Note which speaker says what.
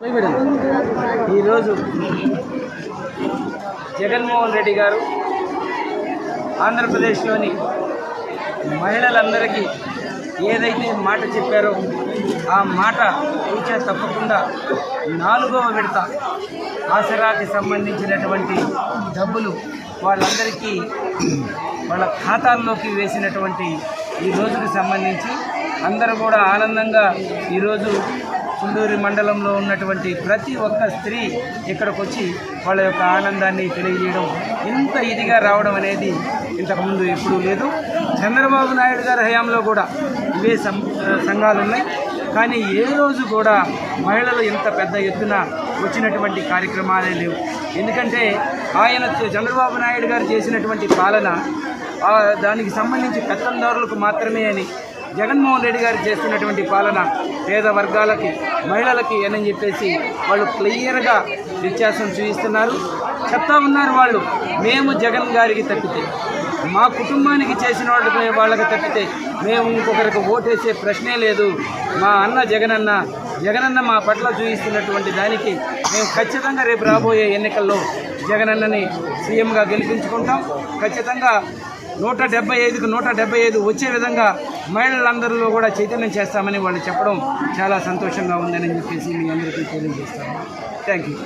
Speaker 1: ఈరోజు జగన్మోహన్ రెడ్డి గారు ఆంధ్రప్రదేశ్లోని మహిళలందరికీ ఏదైతే మాట చెప్పారో ఆ మాట తూచా తప్పకుండా నాలుగవ విడత ఆసరాకి సంబంధించినటువంటి డబ్బులు వాళ్ళందరికీ వాళ్ళ ఖాతాల్లోకి వేసినటువంటి ఈ రోజుకి సంబంధించి అందరూ కూడా ఆనందంగా ఈరోజు కుండూరి మండలంలో ఉన్నటువంటి ప్రతి ఒక్క స్త్రీ ఇక్కడికి వచ్చి వాళ్ళ యొక్క ఆనందాన్ని తెలియజేయడం ఇంత ఇదిగా రావడం అనేది ఇంతకుముందు ఎప్పుడూ లేదు. చంద్రబాబు నాయుడు గారి హయాంలో కూడా ఇవే సం సంఘాలు ఉన్నాయి. కానీ ఏ రోజు కూడా మహిళలు ఇంత పెద్ద ఎత్తున వచ్చినటువంటి కార్యక్రమాలే లేవు. ఎందుకంటే ఆయన చంద్రబాబు నాయుడు గారు చేసినటువంటి పాలన దానికి సంబంధించి పెత్తందారులకు మాత్రమే అని జగన్మోహన్ రెడ్డి గారు చేస్తున్నటువంటి పాలన పేద వర్గాలకి మహిళలకి అని చెప్పేసి వాళ్ళు క్లియర్గా వ్యత్యాసం చూపిస్తున్నారు. చెప్తా ఉన్నారు వాళ్ళు మేము జగన్ గారికి తప్పితే మా కుటుంబానికి చేసిన వాళ్ళకి వాళ్ళకి తప్పితే మేము ఇంకొకరికి ఓటేసే ప్రశ్నే లేదు. మా అన్న జగనన్న జగనన్న మా పట్ల చూపిస్తున్నటువంటి దానికి మేము ఖచ్చితంగా రేపు రాబోయే ఎన్నికల్లో జగనన్నని సీఎంగా గెలిపించుకుంటాం. ఖచ్చితంగా నూట డెబ్బై ఐదుకు నూట డెబ్బై ఐదు వచ్చే విధంగా మహిళలందరిలో కూడా చైతన్యం చేస్తామని వాళ్ళు చెప్పడం చాలా సంతోషంగా ఉందని చెప్పేసి మీ అందరికీ తెలియజేస్తాను. Thank you